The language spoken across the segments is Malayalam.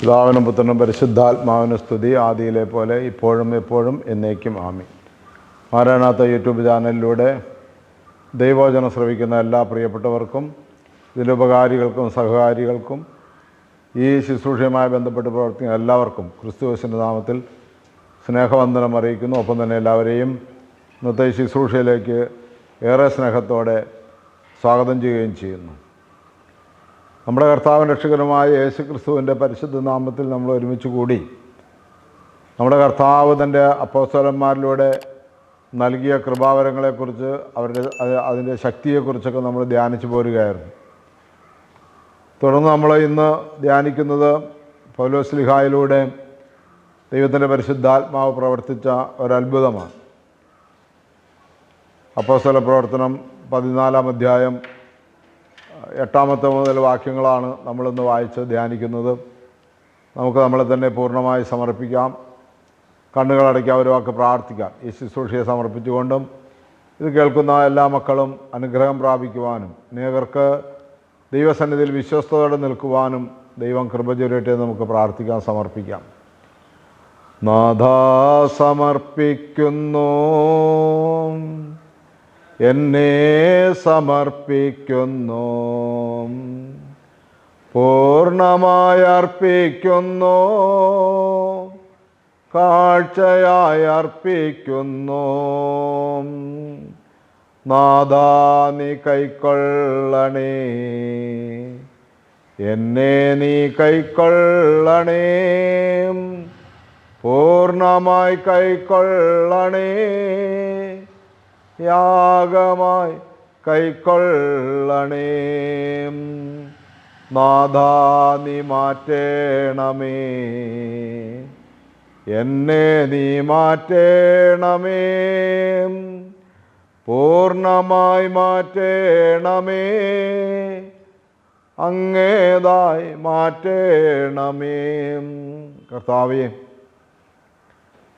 പിതാവിനും പുത്രനും പരിശുദ്ധാത്മാവിനും സ്തുതി. ആദിയിലെ പോലെ ഇപ്പോഴും എപ്പോഴും എന്നേക്കും ആമി മാരാനാഥ യൂട്യൂബ് ചാനലിലൂടെ ദൈവോചനം ശ്രവിക്കുന്ന എല്ലാ പ്രിയപ്പെട്ടവർക്കും ഇതിലുപകാരികൾക്കും സഹകാരികൾക്കും ഈ ശുശ്രൂഷയുമായി ബന്ധപ്പെട്ട് പ്രവർത്തിക്കുന്ന എല്ലാവർക്കും ക്രിസ്തുവശന്റെ നാമത്തിൽ സ്നേഹവന്ദനം അറിയിക്കുന്നു. ഒപ്പം തന്നെ എല്ലാവരെയും ഇന്നത്തെ ശുശ്രൂഷയിലേക്ക് ഏറെ സ്നേഹത്തോടെ സ്വാഗതം ചെയ്യുകയും ചെയ്യുന്നു. നമ്മുടെ കർത്താവൻ രക്ഷകനുമായ യേശു ക്രിസ്തുവിന്റെ പരിശുദ്ധ നാമത്തിൽ നമ്മൾ ഒരുമിച്ച് കൂടി നമ്മുടെ കർത്താവ് തന്റെ അപ്പോസ്തലന്മാരിലൂടെ നൽകിയ കൃപാവരങ്ങളെക്കുറിച്ച് അവരുടെ അത് അതിന്റെ ശക്തിയെക്കുറിച്ചൊക്കെ നമ്മൾ ധ്യാനിച്ചു പോരുകയായിരുന്നു. തുടർന്ന് നമ്മൾ ഇന്ന് ധ്യാനിക്കുന്നത് പൗലോസ്ലിഹായിലൂടെ ദൈവത്തിന്റെ പരിശുദ്ധാത്മാവ് പ്രവർത്തിച്ച ഒരത്ഭുതമാണ്. അപ്പോസ്തല പ്രവർത്തനം പതിനാലാം അധ്യായം എട്ടാമത്തെ മുതൽ വാക്യങ്ങളാണ് നമ്മളിന്ന് വായിച്ച് ധ്യാനിക്കുന്നത്. നമുക്ക് നമ്മളെ തന്നെ പൂർണമായി സമർപ്പിക്കാം. കണ്ണുകളടയ്ക്കാം ഒരു വാക്ക് പ്രാർത്ഥിക്കാം. ഈ ശുശ്രൂഷയെ സമർപ്പിച്ചുകൊണ്ടും ഇത് കേൾക്കുന്ന എല്ലാ മക്കളും അനുഗ്രഹം പ്രാപിക്കുവാനും അനേകർക്ക് ദൈവസന്നിധിയിൽ വിശ്വസ്തയോടെ നിൽക്കുവാനും ദൈവം കൃപ ചൊരിയട്ടെ നമുക്ക് പ്രാർത്ഥിക്കാം സമർപ്പിക്കാം. നാഥ സമർപ്പിക്കുന്നു. എന്നെ സമർപ്പിക്കുന്നു. പൂർണമായി അർപ്പിക്കുന്നു. കാഴ്ചയായി അർപ്പിക്കുന്നു. നാദാനി കൈക്കൊള്ളണേ. എന്നെ നീ കൈക്കൊള്ളണേ. പൂർണമായി കൈക്കൊള്ളണേ. യാഗമായി കൈക്കൊള്ളണേ. നാഥാ നീ മാറ്റേണമേ. എന്നെ നീ മാറ്റേണമേ. പൂർണമായി മാറ്റേണമേ. അങ്ങേതായി മാറ്റേണമേ. കർത്താവേ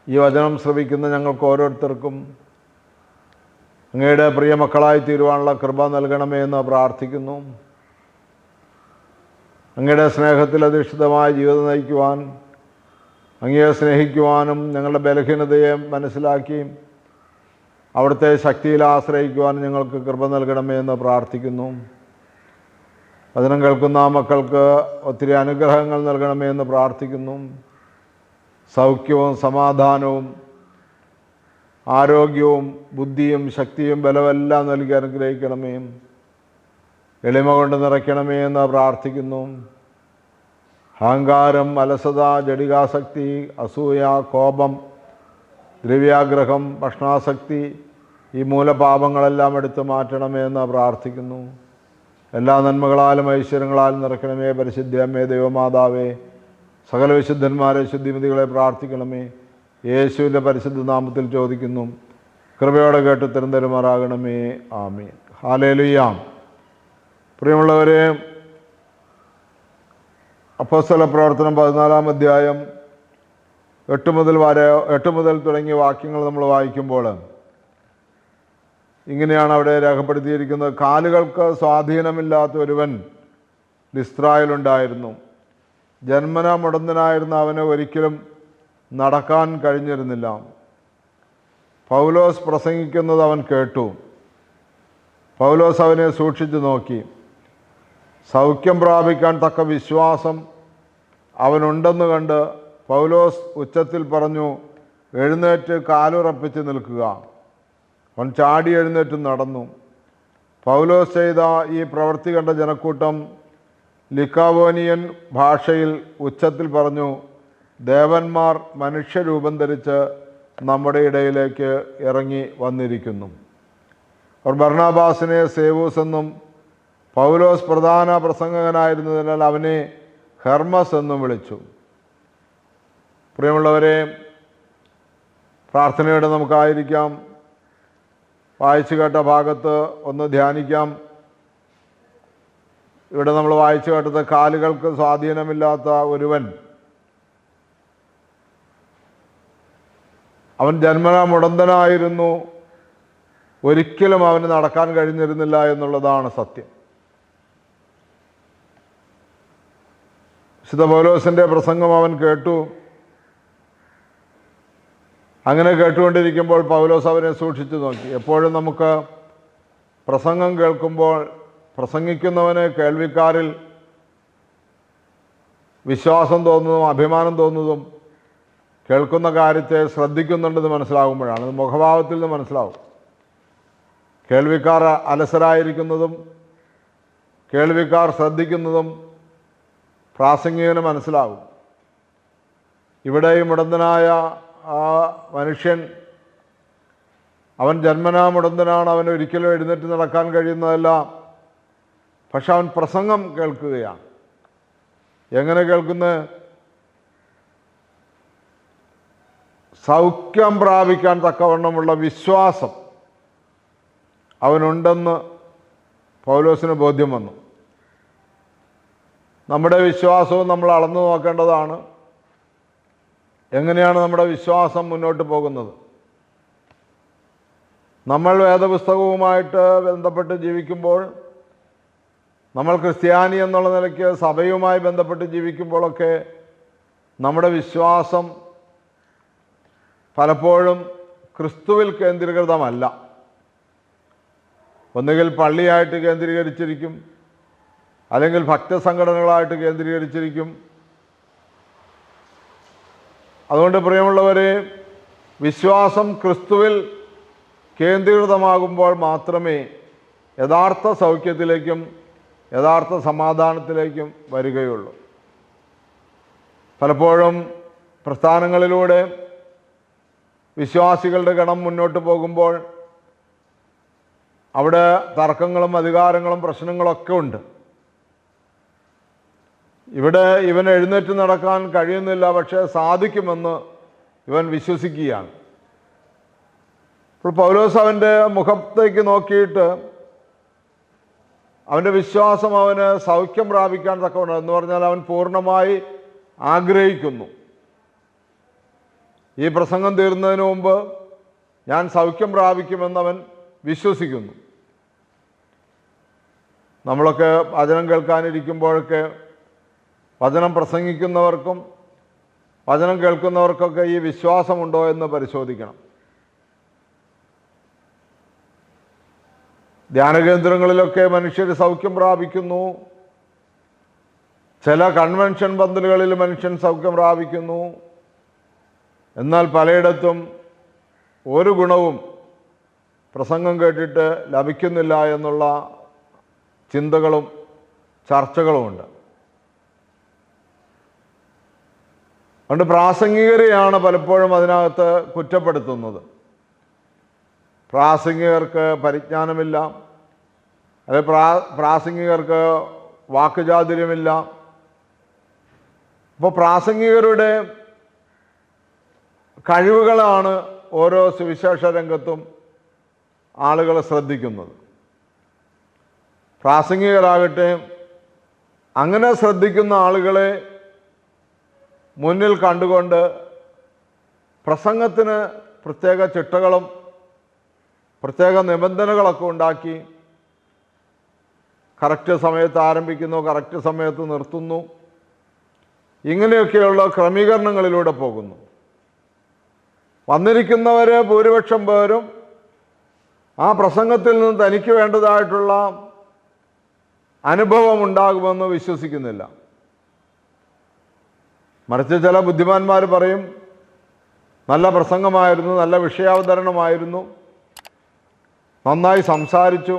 ഈ വചനം ശ്രവിക്കുന്ന ഞങ്ങൾക്ക് ഓരോരുത്തർക്കും അങ്ങയുടെ പ്രിയ മക്കളായി തീരുവാനുള്ള കൃപ നൽകണമേ എന്ന് പ്രാർത്ഥിക്കുന്നു. അങ്ങയുടെ സ്നേഹത്തിൽ അധിഷ്ഠിതമായ ജീവിതം നയിക്കുവാൻ അങ്ങയെ സ്നേഹിക്കുവാനും ഞങ്ങളുടെ ബലഹീനതയെ മനസ്സിലാക്കി അവിടുത്തെ ശക്തിയിൽ ആശ്രയിക്കുവാനും ഞങ്ങൾക്ക് കൃപ നൽകണമേ എന്ന് പ്രാർത്ഥിക്കുന്നു. വചനം കേൾക്കുന്ന മക്കൾക്ക് ഒത്തിരി അനുഗ്രഹങ്ങൾ നൽകണമേ എന്ന് പ്രാർത്ഥിക്കുന്നു. സൗഖ്യവും സമാധാനവും ആരോഗ്യവും ബുദ്ധിയും ശക്തിയും ബലമെല്ലാം നൽകി അനുഗ്രഹിക്കണമേ. എളിമ കൊണ്ട് നിറയ്ക്കണമേ എന്ന് പ്രാർത്ഥിക്കുന്നു. അഹങ്കാരം അലസത ജടികാസക്തി അസൂയ കോപം ദ്രവ്യാഗ്രഹം ഭക്ഷണാസക്തി ഈ മൂലപാപങ്ങളെല്ലാം എടുത്തു മാറ്റണമേ എന്ന് പ്രാർത്ഥിക്കുന്നു. എല്ലാ നന്മകളാലും ഐശ്വര്യങ്ങളാലും നിറയ്ക്കണമേ പരിശുദ്ധിയമ്മേ ദൈവമാതാവേ. സകല വിശുദ്ധന്മാരെ ശുദ്ധിമതികളെ പ്രാർത്ഥിക്കണമേ. യേശുവിന്റെ പരിശുദ്ധ നാമത്തിൽ ചോദിക്കുന്നു. കൃപയോടെ കേട്ട് തിരുന്തരുമാറാകണമേ ആമേ ഹാലേലുയാം പ്രിയമുള്ളവരെ അപ്പോസ്തല പ്രവർത്തനം പതിനാലാം അധ്യായം എട്ട് മുതൽ വരെ എട്ട് മുതൽ തുടങ്ങിയ വാക്യങ്ങൾ നമ്മൾ വായിക്കുമ്പോൾ ഇങ്ങനെയാണ് അവിടെ രേഖപ്പെടുത്തിയിരിക്കുന്നത്. കാലുകൾക്ക് സ്വാധീനമില്ലാത്ത ഒരുവൻ ലിസ്ത്രായിലുണ്ടായിരുന്നു ജന്മന മുടന്തനായിരുന്ന അവന് ഒരിക്കലും നടക്കാൻ കഴിഞ്ഞിരുന്നില്ല. പൗലോസ് പ്രസംഗിക്കുന്നത് അവൻ കേട്ടു. പൗലോസ് അവനെ സൂക്ഷിച്ചു നോക്കി. സൗഖ്യം പ്രാപിക്കാൻ തക്ക വിശ്വാസം അവനുണ്ടെന്ന് കണ്ട് പൗലോസ് ഉച്ചത്തിൽ പറഞ്ഞു എഴുന്നേറ്റ് കാലുറപ്പിച്ച് നിൽക്കുക. അവൻ ചാടി എഴുന്നേറ്റ് നടന്നു. പൗലോസ് ചെയ്ത ഈ പ്രവൃത്തി കണ്ട ജനക്കൂട്ടം ലിക്കാവോനിയൻ ഭാഷയിൽ ഉച്ചത്തിൽ പറഞ്ഞു ദേവന്മാർ മനുഷ്യരൂപം ധരിച്ച് നമ്മുടെ ഇടയിലേക്ക് ഇറങ്ങി വന്നിരിക്കുന്നു. അവർ ഭർണാബാസിനെ സേവൂസ് എന്നും പൗലോസ് പ്രധാന പ്രസംഗകനായിരുന്നതിനാൽ അവനെ ഹെർമസ് എന്നും വിളിച്ചു. പ്രിയമുള്ളവരെ പ്രാർത്ഥനയോടെ നമുക്കായിരിക്കാം. വായിച്ചു കേട്ട ഭാഗത്ത് ഒന്ന് ധ്യാനിക്കാം. ഇവിടെ നമ്മൾ വായിച്ചു കേട്ടത് കാലുകൾക്ക് സ്വാധീനമില്ലാത്ത ഒരുവൻ. അവൻ ജന്മന മുടന്തനായിരുന്നു ഒരിക്കലും അവന് നടക്കാൻ കഴിഞ്ഞിരുന്നില്ല എന്നുള്ളതാണ് സത്യം. വിശുദ്ധ പൗലോസിന്റെ പ്രസംഗം അവൻ കേട്ടു. അങ്ങനെ കേട്ടുകൊണ്ടിരിക്കുമ്പോൾ പൗലോസ് അവനെ സൂക്ഷിച്ചു നോക്കി. എപ്പോഴും നമുക്ക് പ്രസംഗം കേൾക്കുമ്പോൾ പ്രസംഗിക്കുന്നവന് കേൾവിക്കാരിൽ വിശ്വാസം തോന്നുന്നതും അഭിമാനം തോന്നുന്നതും കേൾക്കുന്ന കാര്യത്തെ ശ്രദ്ധിക്കുന്നുണ്ടെന്ന് മനസ്സിലാകുമ്പോഴാണ് അത് മുഖഭാവത്തിൽ നിന്ന് മനസ്സിലാവും. കേൾവിക്കാർ അലസരായിരിക്കുന്നതും കേൾവിക്കാർ ശ്രദ്ധിക്കുന്നതും പ്രാസംഗികന് മനസ്സിലാവും. ഇവിടെ ഈ മുടന്തനായ ആ മനുഷ്യൻ അവൻ ജന്മനാ മുടന്തനാണ് അവൻ ഒരിക്കലും എഴുന്നേറ്റ് നടക്കാൻ കഴിയുന്നതല്ല പക്ഷെ അവൻ പ്രസംഗം കേൾക്കുകയാണ്. എങ്ങനെ കേൾക്കുന്നത് സൗഖ്യം പ്രാപിക്കാൻ തക്കവണ്ണമുള്ള വിശ്വാസം അവനുണ്ടെന്ന് പൗലോസിന് ബോധ്യം വന്നു. നമ്മുടെ വിശ്വാസവും നമ്മൾ അളന്നു നോക്കേണ്ടതാണ്. എങ്ങനെയാണ് നമ്മുടെ വിശ്വാസം മുന്നോട്ട് പോകുന്നത്? നമ്മൾ വേദപുസ്തകവുമായിട്ട് ബന്ധപ്പെട്ട് ജീവിക്കുമ്പോൾ നമ്മൾ ക്രിസ്ത്യാനി എന്നുള്ള നിലയ്ക്ക് സഭയുമായി ബന്ധപ്പെട്ട് ജീവിക്കുമ്പോഴൊക്കെ നമ്മുടെ വിശ്വാസം പലപ്പോഴും ക്രിസ്തുവിൽ കേന്ദ്രീകൃതമല്ല. ഒന്നുകിൽ പള്ളിയായിട്ട് കേന്ദ്രീകരിച്ചിരിക്കും അല്ലെങ്കിൽ ഭക്തസംഘടനകളായിട്ട് കേന്ദ്രീകരിച്ചിരിക്കും. അതുകൊണ്ട് പ്രിയമുള്ളവരെ വിശ്വാസം ക്രിസ്തുവിൽ കേന്ദ്രീകൃതമാകുമ്പോൾ മാത്രമേ യഥാർത്ഥ സൗഖ്യത്തിലേക്കും യഥാർത്ഥ സമാധാനത്തിലേക്കും വരികയുള്ളൂ. പലപ്പോഴും പ്രസ്ഥാനങ്ങളിലൂടെ വിശ്വാസികളുടെ ഗണം മുന്നോട്ട് പോകുമ്പോൾ അവിടെ തർക്കങ്ങളും അധികാരങ്ങളും പ്രശ്നങ്ങളൊക്കെ ഉണ്ട്. ഇവിടെ ഇവൻ എഴുന്നേറ്റ് നടക്കാൻ കഴിയുന്നില്ല പക്ഷേ സാധിക്കുമെന്ന് ഇവൻ വിശ്വസിക്കുകയാണ്. ഇപ്പോൾ പൗലോസ് അവന്റെ മുഖത്തേക്ക് നോക്കിയിട്ട് അവന്റെ വിശ്വാസം അവന് സൗഖ്യം പ്രാപിക്കാൻ തക്കവണ്ണം എന്ന് പറഞ്ഞാൽ അവൻ പൂർണമായി ആഗ്രഹിക്കുന്നു. ഈ പ്രസംഗം തീരുന്നതിന് മുമ്പ് ഞാൻ സൗഖ്യം പ്രാപിക്കുമെന്നവൻ വിശ്വസിക്കുന്നു. നമ്മളൊക്കെ വചനം കേൾക്കാനിരിക്കുമ്പോഴൊക്കെ വചനം പ്രസംഗിക്കുന്നവർക്കും വചനം കേൾക്കുന്നവർക്കൊക്കെ ഈ വിശ്വാസമുണ്ടോ എന്ന് പരിശോധിക്കണം. ധ്യാനകേന്ദ്രങ്ങളിലൊക്കെ മനുഷ്യർ സൗഖ്യം പ്രാപിക്കുന്നു. ചില കൺവെൻഷൻ പന്തലുകളിൽ മനുഷ്യൻ സൗഖ്യം പ്രാപിക്കുന്നു. എന്നാൽ പലയിടത്തും ഒരു ഗുണവും പ്രസംഗം കേട്ടിട്ട് ലഭിക്കുന്നില്ല എന്നുള്ള ചിന്തകളും ചർച്ചകളുമുണ്ട് അതുകൊണ്ട് പ്രാസംഗികരെയാണ് പലപ്പോഴും അതിനകത്ത് കുറ്റപ്പെടുത്തുന്നത്. പ്രാസംഗികർക്ക് പരിജ്ഞാനമില്ല. അല്ലെ പ്രാ പ്രാസംഗികർക്ക് വാക്കുചാതുര്യമില്ല. അപ്പോൾ പ്രാസംഗികരുടെ കഴിവുകളാണ് ഓരോ സുവിശേഷ രംഗത്തും ആളുകൾ ശ്രദ്ധിക്കുന്നത്. പ്രാസംഗികരാകട്ടെ അങ്ങനെ ശ്രദ്ധിക്കുന്ന ആളുകളെ മുന്നിൽ കണ്ടുകൊണ്ട് പ്രസംഗത്തിന് പ്രത്യേക ചിട്ടകളും പ്രത്യേക നിബന്ധനകളൊക്കെ ഉണ്ടാക്കി കറക്റ്റ് സമയത്ത് ആരംഭിക്കുന്നു കറക്റ്റ് സമയത്ത് നിർത്തുന്നു. ഇങ്ങനെയൊക്കെയുള്ള ക്രമീകരണങ്ങളിലൂടെ പോകുന്നു. വന്നിരിക്കുന്നവർ ഭൂരിപക്ഷം പേരും ആ പ്രസംഗത്തിൽ നിന്ന് തനിക്ക് വേണ്ടതായിട്ടുള്ള അനുഭവം ഉണ്ടാകുമെന്ന് വിശ്വസിക്കുന്നില്ല. മറിച്ച് ചില ബുദ്ധിമാന്മാർ പറയും നല്ല പ്രസംഗമായിരുന്നു നല്ല വിഷയാവതരണമായിരുന്നു നന്നായി സംസാരിച്ചു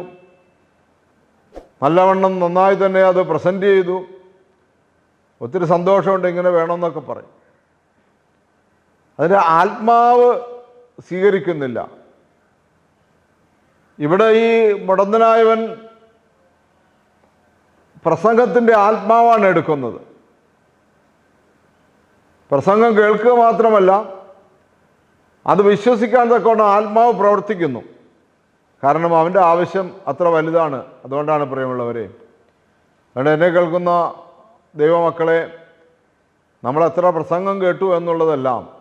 നല്ലവണ്ണം നന്നായി തന്നെ അത് പ്രസന്റ് ചെയ്തു ഒത്തിരി സന്തോഷമുണ്ട് ഇങ്ങനെ വേണമെന്നൊക്കെ പറയും. അതിന്റെ ആത്മാവ് സ്വീകരിക്കുന്നില്ല. ഇവിടെ ഈ മുടന്തനായവൻ പ്രസംഗത്തിന്റെ ആത്മാവാണ് എടുക്കുന്നത്. പ്രസംഗം കേൾക്കുക മാത്രമല്ല അത് വിശ്വസിക്കാൻ തക്കവണ്ണം ആത്മാവ് പ്രവർത്തിക്കുന്നു. കാരണം അവന്റെ ആവശ്യം അത്ര വലുതാണ്. അതുകൊണ്ടാണ് പ്രിയമുള്ളവരെ അതുകൊണ്ട് എന്നെ കേൾക്കുന്ന ദൈവമക്കളെ നമ്മളെത്ര പ്രസംഗം കേട്ടു എന്നുള്ളതെല്ലാം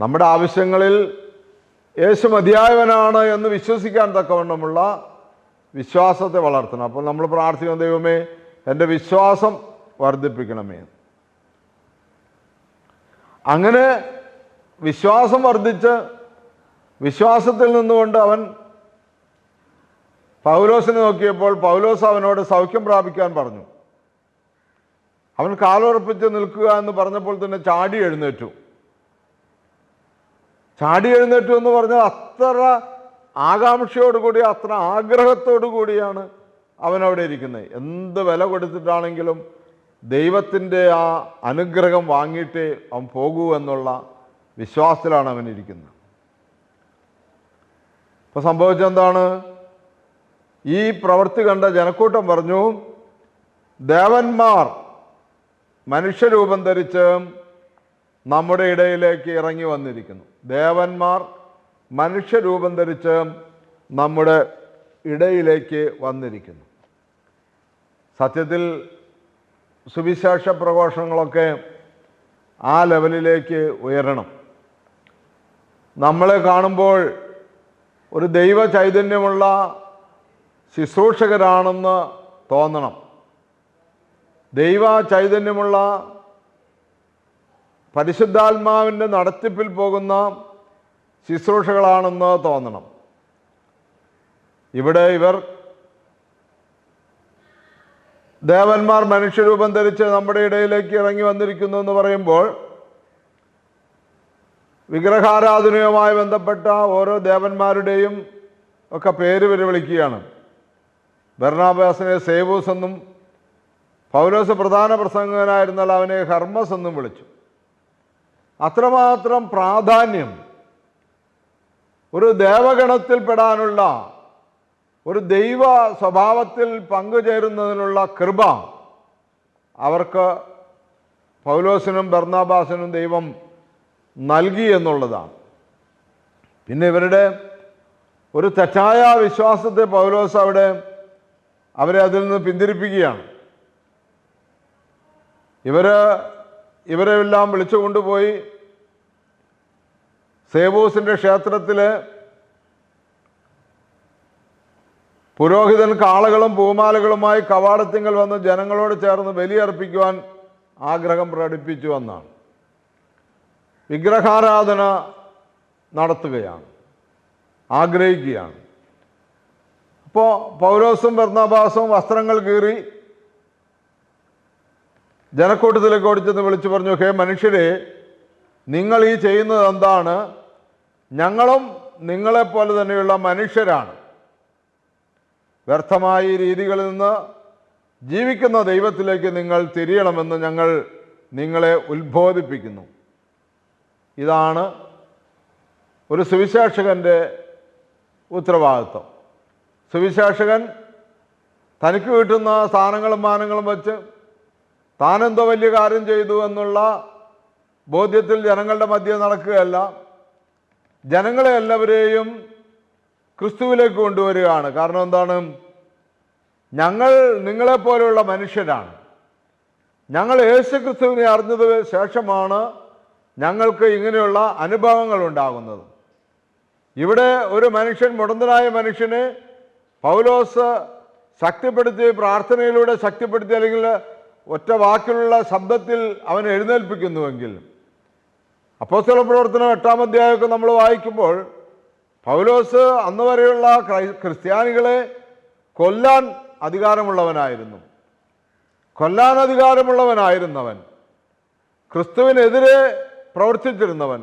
നമ്മുടെ ആവശ്യങ്ങളിൽ യേശു മതിയായവനാണ് എന്ന് വിശ്വസിക്കാൻ തക്കവണ്ണമുള്ള വിശ്വാസത്തെ വളർത്തണം. അപ്പോൾ നമ്മൾ പ്രാർത്ഥിക്കുന്ന ദൈവമേ എന്റെ വിശ്വാസം വർദ്ധിപ്പിക്കണമേ. അങ്ങനെ വിശ്വാസം വർദ്ധിച്ച് വിശ്വാസത്തിൽ നിന്നുകൊണ്ട് അവൻ പൗലോസിനെ നോക്കിയപ്പോൾ പൗലോസ് അവനോട് സൗഖ്യം പ്രാപിക്കാൻ പറഞ്ഞു. അവൻ കാലുറപ്പിച്ച് നിൽക്കുക എന്ന് പറഞ്ഞപ്പോൾ തന്നെ ചാടി എഴുന്നേറ്റു. ചാടി എഴുന്നേറ്റു എന്ന് പറഞ്ഞാൽ അത്ര ആകാംക്ഷയോടുകൂടി അത്ര ആഗ്രഹത്തോടു കൂടിയാണ് അവൻ അവിടെ ഇരിക്കുന്നത്. എന്ത് വില കൊടുത്തിട്ടാണെങ്കിലും ദൈവത്തിന്റെ ആ അനുഗ്രഹം വാങ്ങിയിട്ടേ അവൻ പോകൂ എന്നുള്ള വിശ്വാസത്തിലാണ് അവൻ ഇരിക്കുന്നത്. ഇപ്പോൾ സംഭവിച്ചെന്താണ് ഈ പ്രവൃത്തി കണ്ട ജനക്കൂട്ടം പറഞ്ഞു ദേവന്മാർ മനുഷ്യരൂപം ധരിച്ച് നമ്മുടെ ഇടയിലേക്ക് ഇറങ്ങി വന്നിരിക്കുന്നു. ദേവന്മാർ മനുഷ്യരൂപം ധരിച്ച് നമ്മുടെ ഇടയിലേക്ക് വന്നിരിക്കുന്നു. സത്യത്തിൽ സുവിശേഷ പ്രഘോഷങ്ങളൊക്കെ ആ ലെവലിലേക്ക് ഉയരണം. നമ്മളെ കാണുമ്പോൾ ഒരു ദൈവ ചൈതന്യമുള്ള ശുശ്രൂഷകരാണെന്ന് തോന്നണം. ദൈവ ചൈതന്യമുള്ള പരിശുദ്ധാത്മാവിന്റെ നടത്തിപ്പിൽ പോകുന്ന ശുശ്രൂഷകളാണെന്ന് തോന്നണം. ഇവിടെ ഇവർ ദേവന്മാർ മനുഷ്യരൂപം ധരിച്ച് നമ്മുടെ ഇടയിലേക്ക് ഇറങ്ങി വന്നിരിക്കുന്നു എന്ന് പറയുമ്പോൾ വിഗ്രഹാരാധനയുമായി ബന്ധപ്പെട്ട ഓരോ ദേവന്മാരുടെയും ഒക്കെ പേര് വരെ വിളിക്കുകയാണ് ബർണാബാസിനെ സേവൂസ് എന്നും പൗലോസ് പ്രധാന പ്രസംഗകനായിരുന്നാൽ അവനെ ഹർമസ് എന്നും വിളിച്ചു. അത്രമാത്രം പ്രാധാന്യം ഒരു ദേവഗണത്തിൽപ്പെടാനുള്ള ഒരു ദൈവ സ്വഭാവത്തിൽ പങ്കുചേരുന്നതിനുള്ള കൃപ അവർക്ക് പൗലോസിനും ബർണാബാസിനും ദൈവം നൽകി എന്നുള്ളതാണ്. പിന്നെ ഇവരുടെ ഒരു തെറ്റായ വിശ്വാസത്തെ പൗലോസ് അവിടെ അവരെ അതിൽ നിന്ന് പിന്തിരിപ്പിക്കുകയാണ്. ഇവർ ഇവരെല്ലാം വിളിച്ചു കൊണ്ടുപോയി സേബൂസിന്റെ ക്ഷേത്രത്തിൽ പുരോഹിതൻ കാളകളും പൂമാലകളുമായി കവാടത്തിങ്കൽ വന്ന് ജനങ്ങളോട് ചേർന്ന് ബലിയർപ്പിക്കുവാൻ ആഗ്രഹം പ്രകടിപ്പിച്ചു എന്നാണ്. വിഗ്രഹാരാധന നടത്തുകയാണ്. ആഗ്രഹിക്കുകയാണ്. അപ്പോൾ പൗരോസും ഭർണാഭാസും വസ്ത്രങ്ങൾ കീറി ജനക്കൂട്ടത്തിലേക്ക് ഓടിച്ചെന്ന് വിളിച്ചു പറഞ്ഞു ഹേ മനുഷ്യരെ നിങ്ങൾ ഈ ചെയ്യുന്നത് എന്താണ്? ഞങ്ങളും നിങ്ങളെപ്പോലെ തന്നെയുള്ള മനുഷ്യരാണ്. വ്യർത്ഥമായ രീതികളിൽ നിന്ന് ജീവിക്കുന്ന ദൈവത്തിലേക്ക് നിങ്ങൾ തിരിയണമെന്ന് ഞങ്ങൾ നിങ്ങളെ ഉത്ബോധിപ്പിക്കുന്നു. ഇതാണ് ഒരു സുവിശേഷകന്റെ ഉത്തരവാദിത്വം. സുവിശേഷകൻ തനിക്ക് കിട്ടുന്ന സ്ഥാനങ്ങളും മാനങ്ങളും വച്ച് താനെന്തോ വലിയ കാര്യം ചെയ്തു എന്നുള്ള ബോധ്യത്തിൽ ജനങ്ങളുടെ മധ്യേ നടക്കുകയല്ല. ജനങ്ങളെ എല്ലാവരെയും ക്രിസ്തുവിലേക്ക് കൊണ്ടുവരികയാണ്. കാരണം എന്താണ്? ഞങ്ങൾ നിങ്ങളെപ്പോലെയുള്ള മനുഷ്യരാണ്. ഞങ്ങൾ യേശു ക്രിസ്തുവിനെ അറിഞ്ഞത് ശേഷമാണ് ഞങ്ങൾക്ക് ഇങ്ങനെയുള്ള അനുഭവങ്ങൾ ഉണ്ടാകുന്നത്. ഇവിടെ ഒരു മനുഷ്യൻ മുടന്തനായ മനുഷ്യനെ പൗലോസ് ശക്തിപ്പെടുത്തി പ്രാർത്ഥനയിലൂടെ ശക്തിപ്പെടുത്തി അല്ലെങ്കിൽ ഒറ്റ വാക്കിലുള്ള ശബ്ദത്തിൽ അവൻ എഴുന്നേൽപ്പിക്കുന്നുവെങ്കിൽ അപ്പോസ്തല പ്രവർത്തനം എട്ടാം അധ്യായമൊക്കെ നമ്മൾ വായിക്കുമ്പോൾ പൗലോസ് അന്ന് വരെയുള്ള ക്രൈ- ക്രിസ്ത്യാനികളെ കൊല്ലാൻ അധികാരമുള്ളവനായിരുന്നു. കൊല്ലാൻ അധികാരമുള്ളവനായിരുന്നവൻ. ക്രിസ്തുവിനെതിരെ പ്രവർത്തിച്ചിരുന്നവൻ.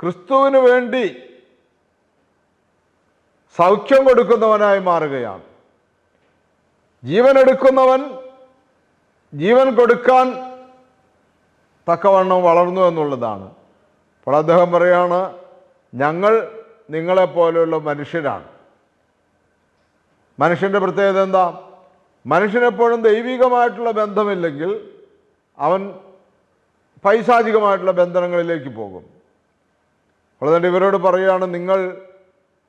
ക്രിസ്തുവിന് വേണ്ടി സൗഖ്യം കൊടുക്കുന്നവനായി മാറുകയാണ്. ജീവൻ എടുക്കുന്നവൻ ജീവൻ കൊടുക്കാൻ തക്കവണ്ണം വളർന്നു എന്നുള്ളതാണ്. അപ്പോൾ അദ്ദേഹം പറയാണ് ഞങ്ങൾ നിങ്ങളെപ്പോലെയുള്ള മനുഷ്യരാണ്. മനുഷ്യന്റെ പ്രത്യേകത എന്താ? മനുഷ്യനെപ്പോഴും ദൈവികമായിട്ടുള്ള ബന്ധമില്ലെങ്കിൽ അവൻ പൈശാചികമായിട്ടുള്ള ബന്ധനങ്ങളിലേക്ക് പോകും. അതുകൊണ്ട് ഇവരോട് പറയുകയാണ് നിങ്ങൾ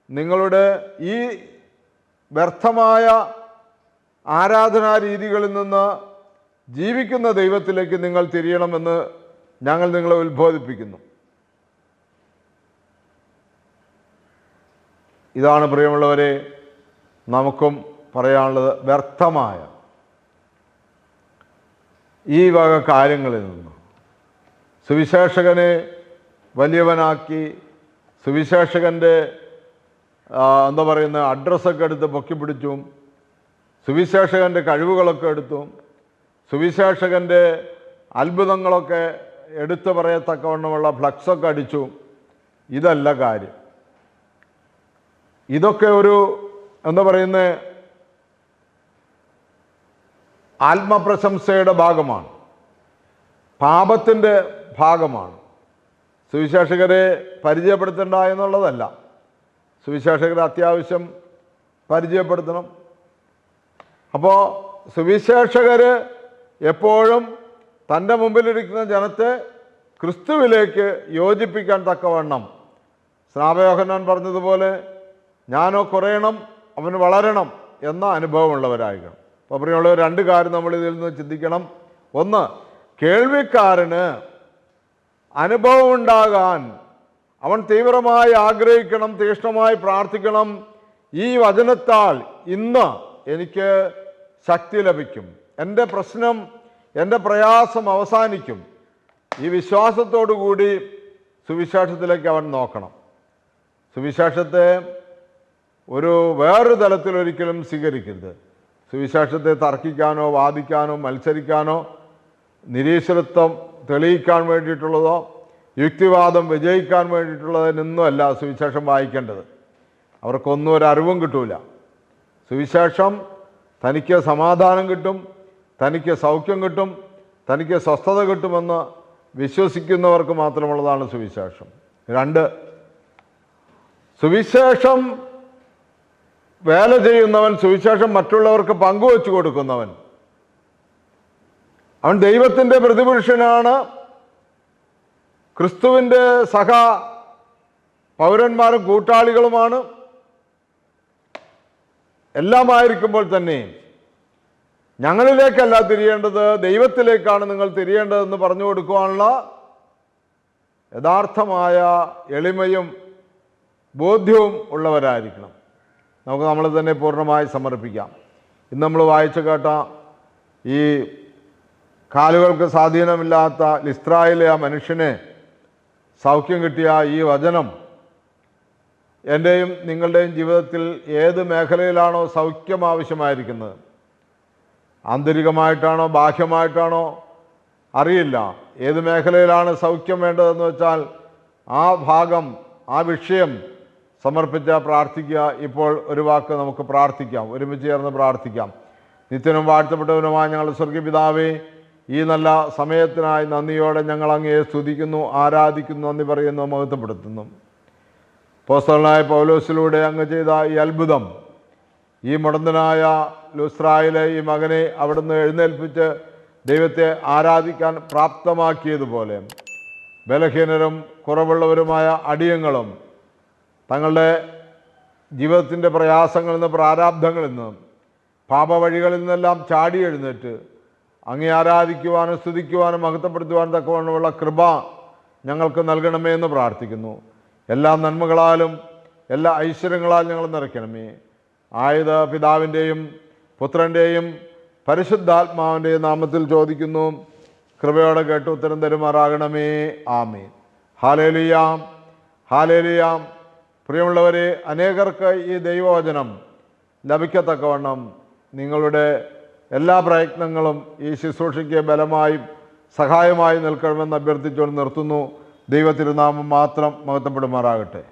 നിങ്ങളുടെ ഈ വ്യർത്ഥമായ ആരാധനാ രീതികളിൽ നിന്ന് ജീവിക്കുന്ന ദൈവത്തിലേക്ക് നിങ്ങൾ തിരിയണമെന്ന് ഞങ്ങൾ നിങ്ങളെ ഉത്ബോധിപ്പിക്കുന്നു. ഇതാണ് പ്രിയമുള്ളവരെ നമുക്കും പറയാനുള്ളത് വ്യർത്ഥമായ ഈ വക കാര്യങ്ങളിൽ നിന്ന്. സുവിശേഷകനെ വലിയവനാക്കി സുവിശേഷകന്റെ എന്താ പറയുന്ന അഡ്രസ്സൊക്കെ എടുത്ത് പൊക്കിപ്പിടിച്ചും സുവിശേഷകന്റെ കഴിവുകളൊക്കെ എടുത്തു സുവിശേഷകന്റെ അത്ഭുതങ്ങളൊക്കെ എടുത്തു പറയത്തക്കവണ്ണമുള്ള ഫ്ലക്സൊക്കെ അടിച്ചു. ഇതല്ല കാര്യം. ഇതൊക്കെ ഒരു എന്താ പറയുന്നത് ആത്മപ്രശംസയുടെ ഭാഗമാണ്. പാപത്തിന്റെ ഭാഗമാണ്. സുവിശേഷകരെ പരിചയപ്പെടുത്തണ്ട എന്നുള്ളതല്ല. സുവിശേഷകരെ അത്യാവശ്യം പരിചയപ്പെടുത്തണം. അപ്പോൾ സുവിശേഷകർ എപ്പോഴും തന്റെ മുമ്പിലിരിക്കുന്ന ജനത്തെ ക്രിസ്തുവിലേക്ക് യോജിപ്പിക്കാൻ തക്കവണ്ണം. സ്നാപയോഹനാൻ പറഞ്ഞതുപോലെ ഞാനോ കുറയണം അവന് വളരണം എന്ന അനുഭവമുള്ളവരായിരിക്കണം. അപ്പോൾ പ്രിയമുള്ള രണ്ട് കാര്യം നമ്മൾ ഇതിൽ നിന്ന് ചിന്തിക്കണം. ഒന്ന് കേൾവിക്കാരന് അനുഭവം ഉണ്ടാകാൻ അവൻ തീവ്രമായി ആഗ്രഹിക്കണം തീക്ഷ്ണമായി പ്രാർത്ഥിക്കണം ഈ വചനത്താൽ ഇന്ന് എനിക്ക് ശക്തി ലഭിക്കും. എന്റെ പ്രശ്നം എന്റെ പ്രയാസം അവസാനിക്കും. ഈ വിശ്വാസത്തോടു കൂടി സുവിശേഷത്തിലേക്ക് അവൻ നോക്കണം. സുവിശേഷത്തെ ഒരു വേറൊരു തലത്തിൽ ഒരിക്കലും സ്വീകരിക്കരുത്. സുവിശേഷത്തെ തർക്കിക്കാനോ വാദിക്കാനോ മത്സരിക്കാനോ നിരീശ്വരത്വം തെളിയിക്കാൻ വേണ്ടിയിട്ടുള്ളതോ യുക്തിവാദം വിജയിക്കാൻ വേണ്ടിയിട്ടുള്ളതിനൊന്നും അല്ല സുവിശേഷം വായിക്കേണ്ടത്. അവർക്കൊന്നും ഒരു അറിവും കിട്ടൂല. സുവിശേഷം തനിക്ക് സമാധാനം കിട്ടും തനിക്ക് സൗഖ്യം കിട്ടും തനിക്ക് സ്വസ്ഥത കിട്ടുമെന്ന് വിശ്വസിക്കുന്നവർക്ക് മാത്രമുള്ളതാണ് സുവിശേഷം. രണ്ട് സുവിശേഷം വേല ചെയ്യുന്നവൻ സുവിശേഷം മറ്റുള്ളവർക്ക് പങ്കുവെച്ചു കൊടുക്കുന്നവൻ അവൻ ദൈവത്തിന്റെ പ്രതിപുരുഷനാണ്. ക്രിസ്തുവിന്റെ സഹ പൗരന്മാരും കൂട്ടാളികളുമാണ്. എല്ലാമായിരിക്കുമ്പോൾ തന്നെ ഞങ്ങളിലേക്കല്ല തിരിയേണ്ടത് ദൈവത്തിലേക്കാണ് നിങ്ങൾ തിരിയേണ്ടതെന്ന് പറഞ്ഞു കൊടുക്കുവാനുള്ള യഥാർത്ഥമായ എളിമയും ബോധ്യവും ഉള്ളവരായിരിക്കണം. നമുക്ക് നമ്മളെ തന്നെ പൂർണമായി സമർപ്പിക്കാം. ഇന്ന് നമ്മൾ വായിച്ചു കേട്ട ഈ കാലുകൾക്ക് സ്വാധീനമില്ലാത്ത ലിസ്ത്രായിലെ ആ മനുഷ്യന് സൗഖ്യം കിട്ടിയ ഈ വചനം എന്റെയും നിങ്ങളുടെയും ജീവിതത്തിൽ ഏത് മേഖലയിലാണോ സൗഖ്യം ആവശ്യമായിരിക്കുന്നത്? ആന്തരികമായിട്ടാണോ ബാഹ്യമായിട്ടാണോ? അറിയില്ല. ഏത് മേഖലയിലാണ് സൗഖ്യം വേണ്ടതെന്ന് വെച്ചാൽ ആ ഭാഗം ആ വിഷയം സമർപ്പിച്ച പ്രാർത്ഥിക്കുക. ഇപ്പോൾ ഒരു വാക്ക് നമുക്ക് പ്രാർത്ഥിക്കാം. ഒരുമിച്ച് ചേർന്ന് പ്രാർത്ഥിക്കാം. നിത്യനും വാഴ്ത്തപ്പെട്ടവനുമായ ഞങ്ങളുടെ സ്വർഗീപിതാവേ ഈ നല്ല സമയത്തിനായി നന്ദിയോടെ ഞങ്ങൾ അങ്ങയെ സ്തുതിക്കുന്നു ആരാധിക്കുന്നു നന്ദി പറയുന്നു മഹത്വപ്പെടുത്തുന്നു. പോസ്റ്റലായ പൗലോസിലൂടെ അങ്ങ് ചെയ്ത ഈ അത്ഭുതം ഈ മുടന്തനായ ലുസ്രായിലെ ഈ മകനെ അവിടുന്ന് എഴുന്നേൽപ്പിച്ച് ദൈവത്തെ ആരാധിക്കാൻ പ്രാപ്തമാക്കിയതുപോലെ ബലഹീനരും കുറവുള്ളവരുമായ അടിയങ്ങളും തങ്ങളുടെ ജീവിതത്തിന്റെ പ്രയാസങ്ങളിൽ നിന്ന് പ്രാരാബ്ധങ്ങളിൽ നിന്നും പാപവഴികളിൽ നിന്നെല്ലാം ചാടി എഴുന്നേറ്റ് അങ്ങേ ആരാധിക്കുവാനും സ്തുതിക്കുവാനും മഹത്വപ്പെടുത്തുവാനും തക്കവണ്ണമുള്ള കൃപ ഞങ്ങൾക്ക് നൽകണമേ എന്ന് പ്രാർത്ഥിക്കുന്നു. എല്ലാ നന്മകളാലും എല്ലാ ഐശ്വര്യങ്ങളാലും ഞങ്ങൾ നിറയ്ക്കണമേ. ആയത് പിതാവിന്റെയും പുത്രന്റെയും പരിശുദ്ധാത്മാവിന്റെയും നാമത്തിൽ ചോദിക്കുന്നു. കൃപയോടെ കേട്ട് ഉത്തരം തരുമാറാകണമേ. ആമേ ഹാലേലിയാം ഹാലേലിയാം പ്രിയമുള്ളവരെ അനേകർക്ക് ഈ ദൈവവചനം ലഭിക്കത്തക്കവണ്ണം നിങ്ങളുടെ എല്ലാ പ്രയത്നങ്ങളും ഈ ശുശ്രൂഷയ്ക്ക് ബലമായും സഹായമായി നിൽക്കണമെന്ന് അഭ്യർത്ഥിച്ചുകൊണ്ട് നിർത്തുന്നു. ദൈവത്തിരുനാമം മാത്രം മഹത്വപ്പെടുമാറാകട്ടെ.